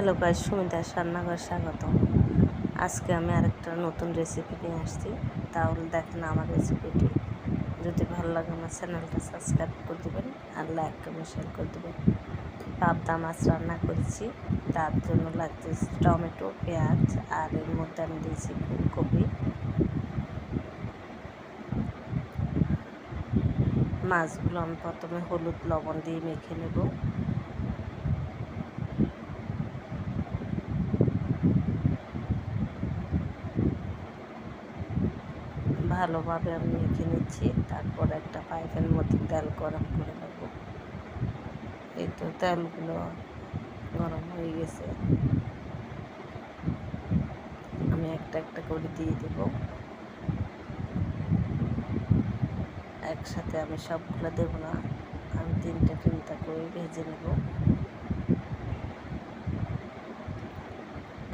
Hello guys সুমিতার রান্নাঘর স্বাগত। আজকে আমি আরেকটা নতুন রেসিপি নিয়ে আসছি। তাহলে দেখেন আমার রেসিপিটি যদি ভালো লাগে আমার চ্যানেলটা সাবস্ক্রাইব করে দেবেন আর লাইক কমেন্ট শেয়ার করে দেবেন। পাবদা মাছ রান্না করেছি। তার জন্য লাগতেছে টমেটো, পেঁয়াজ, আর এর মধ্যে আমি দিয়েছি ফুলকপি। মাছগুলো আমি প্রথমে হলুদ, লবণ দিয়ে মেখে নেব। ভালোভাবে আমি মেখে নিচ্ছি। তারপর একটা পাইপের মধ্যে তেল গরম করে নেব। এই তো তেলগুলো গরম হয়ে গেছে। আমি একটা একটা করে দিয়ে দেব। একসাথে আমি সবগুলো দেব না, আমি তিনটা তিনটা করে ভেজে নেব।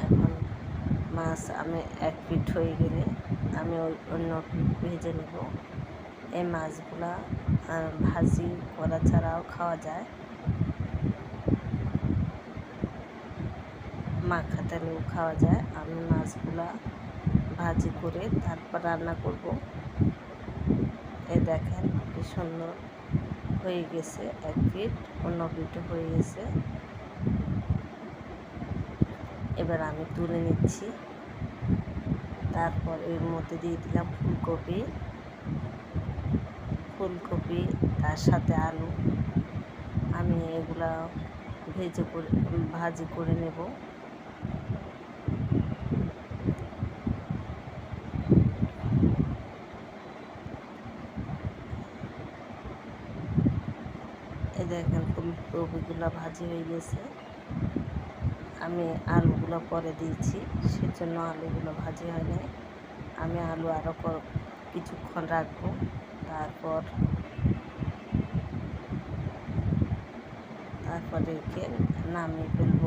এখন মাছ আমি এক পিঠ হয়ে গেলে আমি ওই অন্য ভেজে নেব। এই মাছগুলা ভাজি করা ছাড়াও খাওয়া যায়। মাখা তেলেও খাওয়া যায়। আমি মাছগুলা ভাজি করে তারপর রান্না করব। এ দেখেন কি সুন্দর হয়ে গেছে এক পিঠ, অন্য পিঠও হয়ে গেছে। এবার আমি তুলে নিচ্ছি। তারপর এর মধ্যে দিয়ে দিলাম ফুলকপি। ফুলকপি, তার সাথে আলু। আমি এগুলা ভেজে করে, ভাজি করে নেব। দেখেন ফুলকপিগুলো ভাজি হয়ে গেছে। আমি আলুগুলো পরে দিয়েছি, সেজন্য আলুগুলো ভাজি হয়নি আমি আলু আরও কিছুক্ষণ রাখব, তারপর তারপর রেখে নামিয়ে ফেলব।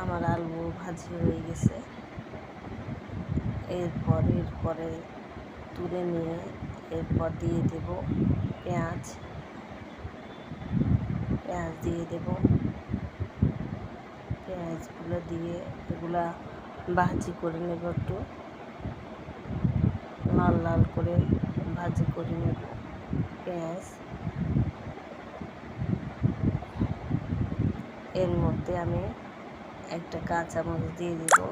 আমার আলু ভাজি হয়ে গেছে। এরপর, এরপরে তুলে নিয়ে এরপর দিয়ে দেব পেঁয়াজ। পেঁয়াজ দিয়ে দেব। পেঁয়াজগুলো দিয়ে এগুলা ভাজি করে নেব একটু। লাল লাল করে ভাজি করে নেব পেঁয়াজ। এর মধ্যে আমি একটা কাঁচামরিচ দিয়ে দেবো।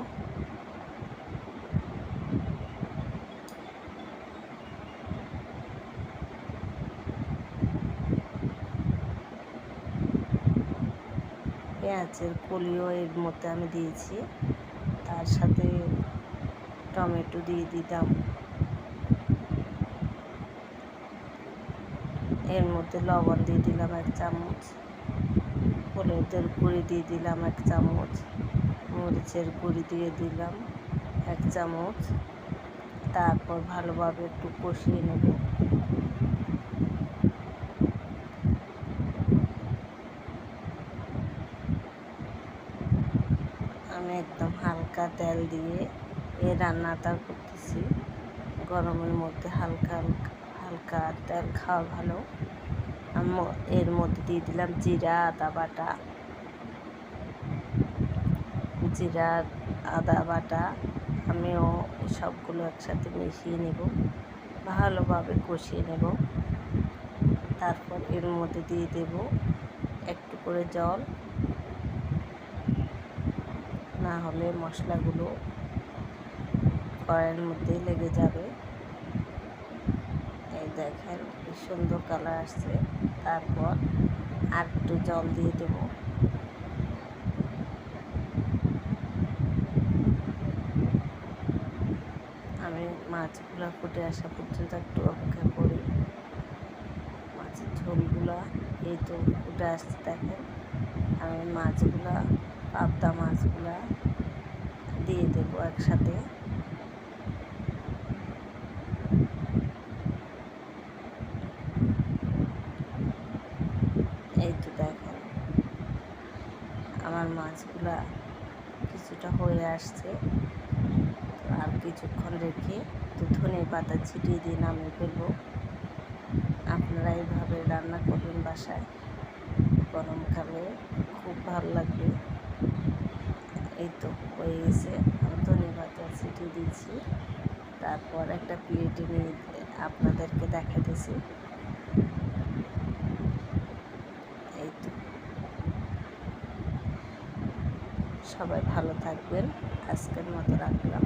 পেঁয়াজের কলিও এর মধ্যে আমি দিয়েছি। তার সাথে টমেটো দিয়ে দিতাম। এর মধ্যে লবণ দিয়ে দিলাম এক চামচ। হলুদের গুঁড়ি দিয়ে দিলাম এক চামচ। মরিচের গুঁড়ি দিয়ে দিলাম এক চামচ। তারপর ভালোভাবে একটু কষিয়ে নেব। আমি একদম হালকা তেল দিয়ে এই রান্নাটা করতেছি। গরমের মধ্যে হালকা হালকা তেল খাওয়া ভালো। আমি এর মধ্যে দিয়ে দিলাম জিরা, আদা বাটা। জিরা, আদা বাটা, আমিও সবগুলো একসাথে মিশিয়ে নেব। ভালোভাবে কষিয়ে নেব। তারপর এর মধ্যে দিয়ে দেব একটু করে জল। না হলে মশলাগুলো কড়াইয়ের মধ্যেই লেগে যাবে। এই দেখেন কি সুন্দর কালার আসছে। তারপর আর একটু জল দিয়ে দেব। আমি মাছগুলো ফুটে আসা পর্যন্ত একটু অপেক্ষা করি। মাছের ঝোলগুলো এই তো ফুটে আসতে দেখেন। আমি মাছগুলা পাবদা মাছগুলা দিয়ে দেব একসাথে। এই তো দেখেন, আমার মাছগুলা কিছুটা হয়ে আসছে। আর কিছুক্ষণ রেখে তো ধনে পাতা ছিটিয়ে দিয়ে নামিয়ে ফেলব। আপনারা এইভাবে রান্না করবেন বাসায় গরমকালে খুব ভালো লাগবে। তো হয়ে গেছে ধনে পাতা ছিটিয়ে দিয়েছি তারপর একটা প্লেটে নিয়ে আপনাদেরকে দেখাতেছি। এই তো। সবাই ভালো থাকবেন। আজকের মতো রাখলাম।